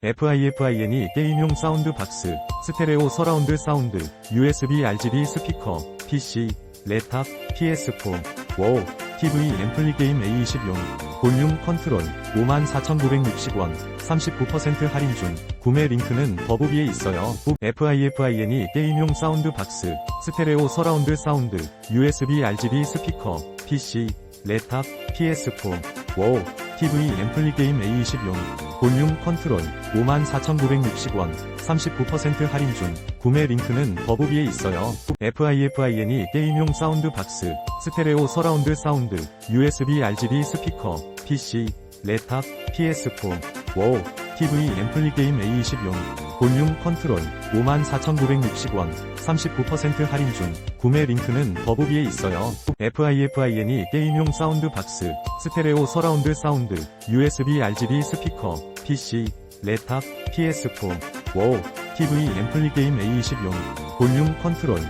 FIFIN이 게임용 사운드 박스, 스테레오 서라운드 사운드, USB RGB 스피커, PC, 랩탑, PS4, 워우, TV 앰플리 게임 A20용, 볼륨 컨트롤, 54,960원, 39% 할인 중, 구매 링크는 더보기에 있어요. FIFIN이 게임용 사운드 박스, 스테레오 서라운드 사운드, USB RGB 스피커, PC, 랩탑, PS4, 워우, TV 앰플리 게임 A20용, 볼륨 컨트롤, 54,960원, 39% 할인 중, 구매 링크는 더보기에 있어요. FIFIN이 게임용 사운드 박스, 스테레오 서라운드 사운드, USB RGB 스피커, PC, 랩탑, PS4, 워우, TV 앰플리 게임 A20용, 볼륨 컨트롤, 54,960원, 39% 할인 중, 구매 링크는 더보기에 있어요. FIFIN이 게임용 사운드 박스, 스테레오 서라운드 사운드, USB RGB 스피커, PC, 랩탑, PS4, 워우, TV 앰플리 게임 A20 용, 볼륨 컨트롤,